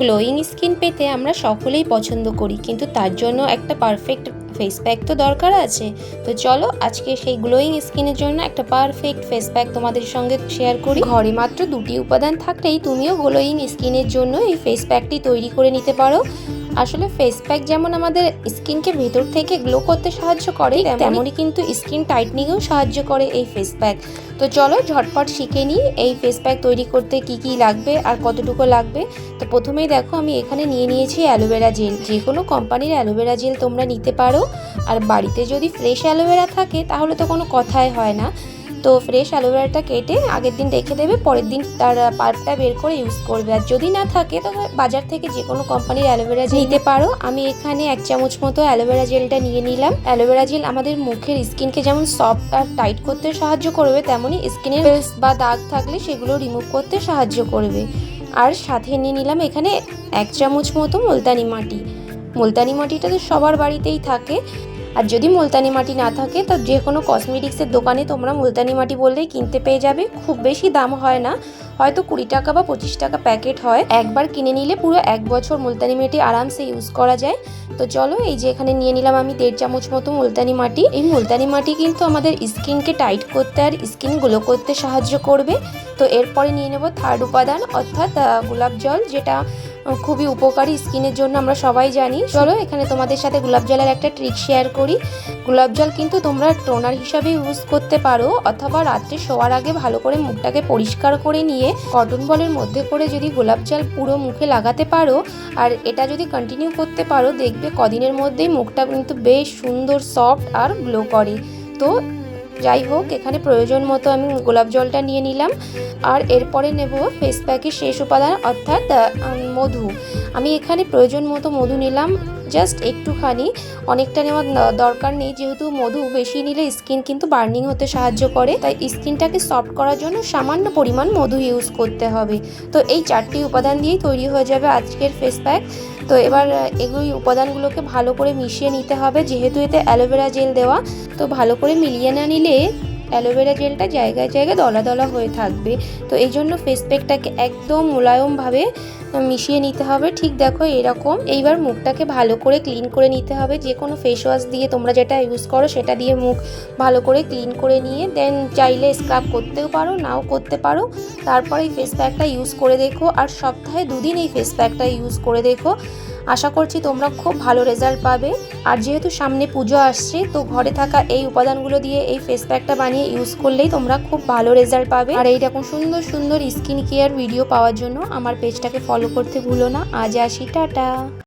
Glowing skin পেতে আমরা সকলেই পছন্দ করি, কিন্তু তার জন্য একটা পারফেক্ট ফেস প্যাক তো দরকার আছে। তো চলো আজকে সেই গ্লোয়িং স্কিনের জন্য একটা পারফেক্ট ফেস প্যাক তোমাদের সঙ্গে শেয়ার করি। ঘরে মাত্র দুটি উপাদান থাকলেই তুমিও গ্লোয়িং স্কিনের জন্য এই ফেস প্যাকটি তৈরি করে নিতে পারো। আসলে ফেস প্যাক যেমন আমাদের স্কিনকে ভেতর থেকে গ্লো করতে সাহায্য করে তেমনই। কিন্তু স্কিন টাইটনিংয়েও সাহায্য করে এই ফেস প্যাক তো চলো ঝটপট শিখে নিই এই ফেস প্যাক তৈরি করতে কি কি লাগবে আর কতটুকু লাগবে। তো প্রথমেই দেখো আমি এখানে নিয়ে নিয়েছি অ্যালোভেরা জেল যে কোনো কোম্পানির অ্যালোভেরা জেল তোমরা নিতে পারো। আর বাড়িতে যদি ফ্রেশ অ্যালোভেরা থাকে তাহলে তো কোনো কথাই হয় না। তো ফ্রেশ অ্যালোভেরাটা কেটে আগের দিন রেখে দেবে পরের দিন তার পাল্পটা বের করে ইউজ করবে। আর যদি না থাকে তো বাজার থেকে যে কোনো কোম্পানির অ্যালোভেরা জেল নিতে পারো। আমি এখানে এক চামচ মতো অ্যালোভেরা জেলটা নিয়ে নিলাম। অ্যালোভেরা জেল আমাদের মুখের স্কিনকে যেমন সফট আর টাইট করতে সাহায্য করবে তেমনই স্কিনের বা দাগ থাকলে সেগুলো রিমুভ করতে সাহায্য করবে। আর সাথে নিয়ে নিলাম এখানে এক চামচ মতো মুলতানি মাটি। মুলতানি মাটিটা তো সবার বাড়িতেই থাকে। আর যদি মুলতানি মাটি না থাকে, তো যে কোনো কসমেটিক্সের দোকানে তোমরা মুলতানি মাটি বললেই কিনতে পেয়ে যাবে। খুব বেশি দাম হয় না। হয়তো কুড়ি টাকা বা পঁচিশ টাকা প্যাকেট হয়। একবার কিনে নিলে পুরো এক বছর মুলতানি মাটি আরামসে ইউজ করা যায়। তো চলো, এই যে এখানে নিয়ে নিলাম আমি দেড় চামচ মতো মুলতানি মাটি। এই মুলতানি মাটি কিন্তু আমাদের স্কিনকে টাইট করতে আর স্কিন গ্লো করতে সাহায্য করবে। তো এরপরে নিয়ে নেব থার্ড উপাদান, অর্থাৎ গোলাপ জল, যেটা খুবই উপকারী স্কিনের জন্য আমরা সবাই জানি। চলো এখানে তোমাদের সাথে গোলাপ জলের একটা ট্রিক শেয়ার করি। গোলাপ জল কিন্তু তোমরা টোনার হিসাবে ইউজ করতে পারো, অথবা রাত্রে শোয়ার আগে ভালো করে মুখটাকে পরিষ্কার করে নিয়ে কটন বলের মধ্যে করে যদি গোলাপ জল পুরো মুখে লাগাতে পারো, আর এটা যদি কন্টিনিউ করতে পারো, দেখবে কদিনের মধ্যেই মুখটা কিন্তু বেশ সুন্দর সফট আর গ্লো করে। তো যাই হোক, এখানে প্রয়োজন মতো আমি গোলাপ জলটা নিয়ে নিলাম। আর এরপরে নেব ফেস প্যাকের শেষ উপাদান, অর্থাৎ মধু। আমি এখানে প্রয়োজন মতো মধু নিলাম জাস্ট একটুখানি। অনেকটা নেওয়ার দরকার নেই, যেহেতু মধু বেশি নিলে স্কিন কিন্তু বার্নিং হতে সাহায্য করে। তাই স্কিনটাকে সফট করার জন্য সামান্য পরিমাণ মধু ইউজ করতে হবে। তো এই চারটি উপাদান দিয়েই তৈরি হয়ে যাবে আজকের ফেস প্যাক তো এবার এগুলি উপাদানগুলোকে ভালো করে মিশিয়ে নিতে হবে, যেহেতু এতে অ্যালোভেরা জেল দেওয়া, তো ভালো করে মিলিয়ে না নিলে অ্যালোভেরা জেলটা জায়গায় জায়গায় দলা দলা হয়ে থাকবে। তো এই জন্য ফেস প্যাকটাকে একদম মোলায়মভাবে মিশিয়ে নিতে হবে। ঠিক দেখো এরকম। এইবার মুখটাকে ভালো করে ক্লিন করে নিতে হবে। যে কোনো ফেস ওয়াশ দিয়ে তোমরা যেটা ইউজ করো সেটা দিয়ে মুখ ভালো করে ক্লিন করে নিয়ে দেন চাইলে স্ক্রাব করতেও পারো, নাও করতে পারো। তারপর এই ফেস প্যাকটা ইউজ করে দেখো। আর সপ্তাহে দুদিন এই ফেস প্যাকটা ইউজ করে দেখো। আশা করছি তোমরা খুব ভালো রেজাল্ট পাবে। আর যেহেতু সামনে পুজো আসছে, তো ঘরে থাকা এই উপাদানগুলো দিয়ে এই ফেস প্যাকটা বানিয়ে ইউজ করলেই তোমরা খুব ভালো রেজাল্ট পাবে। আর এই রকম সুন্দর সুন্দর স্কিন কেয়ার ভিডিও পাওয়ার জন্য আমার পেজটাকে ফলো করতে ভুলো না। আজ আসি, টাটা।